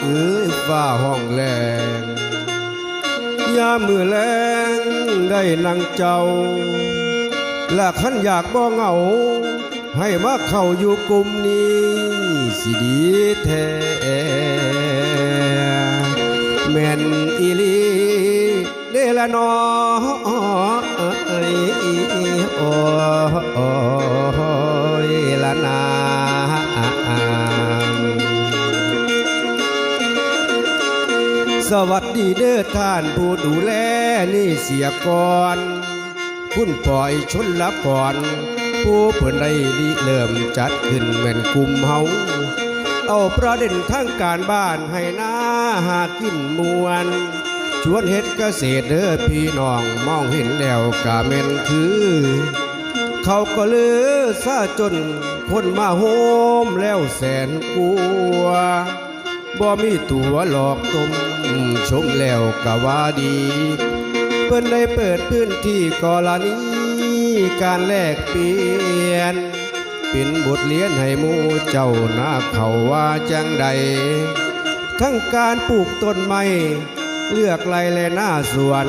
เอ้ยฟ้าห้องแลงยามมือแลงได้นังเจ้า และขันอยากบ่เหงา ให้มาเข้าอยู่กลุ่มนี้ สิดีแท้แม่นอีลีเดละนอเอ้ยโอ้ สวัสดีเด้อท่านผู้ดูแลนี่เสียก่อน คุณปล่อยชนละก่อน ผู้เพิ่นได้ริเริ่มจัดขึ้นแม่นกลุ่มเฮาเอาประเด็นทางการบ้านให้หน้าหากินมวนชวนเฮ็ดเกษตรเด้อพี่น้องมองเห็นแล้วกะแม่นคือ เขาก็เลือซาจนคนมาโฮมแล้วแสนกลัว บ่มีตัวหลอกตมชมแล้วกะว่าดี เพิ่นได้เปิดพื้นที่กรณีการแลกเปลี่ยน เป็นบทเรียนให้หมูเจ้าหน้าเขาว่าจังใด ทั้งการปลูกต้นไม้เลือกไรและหน้าสวน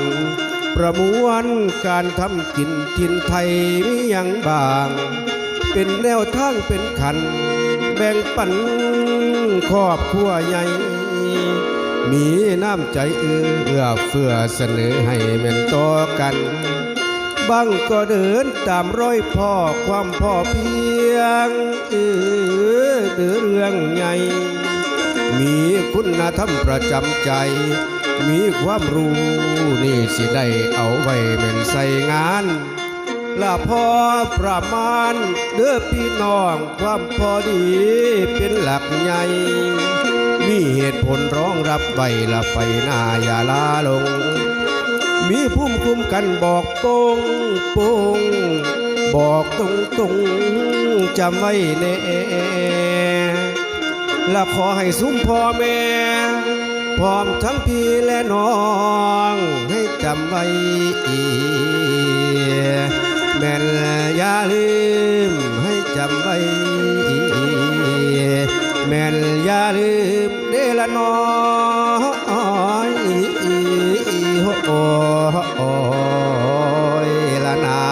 ประมวลการทำกินกินไทยมีอย่างบาง เป็นแนวทางเป็นขันแบ่งปันครอบครัวใหญ่ มีน้ำใจเอื้อเฟื้อเสนอให้แม่นต่อกันบางก็เดินตามร้อยพ่อความพ่อเพียงเออเดือเรื่องใหญ่ มีคุณธรรมประจำใจ มีความรู้นี่สิได้เอาไว้เป็นใส่งาน ละพอประมาณเด้อพี่น้องความพอดีเป็นหลักใหญ่มีเหตุผลร้องรับไว้ละไปหน้าอย่าลาลง มีภูมิคุ้มกันบอกปงปงบอกตรงตรงจำไว้แน่และขอให้ซุ้มพ่อแม่พร้อมทั้งพี่และน้องให้จำไว้อีก ลืมให้จำไว้ แม่นอย่าลืมเดอละน้อยโอ้ยละนา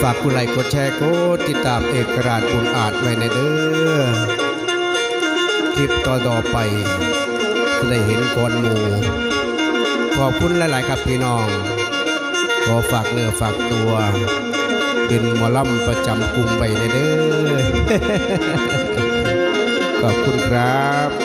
ฝากกุไลค์กดแชร์กดติดตามเอกราชบุญอาจไว้ในเด้อคลิปต่อต่อๆไปจะได้เห็นก่อนหมู่ ขอบคุณหลาย ๆ ครับพี่น้องขอฝากเนื้อฝากตัวเป็นหมอลำประจำกลุ่มไปเด้อขอบคุณครับ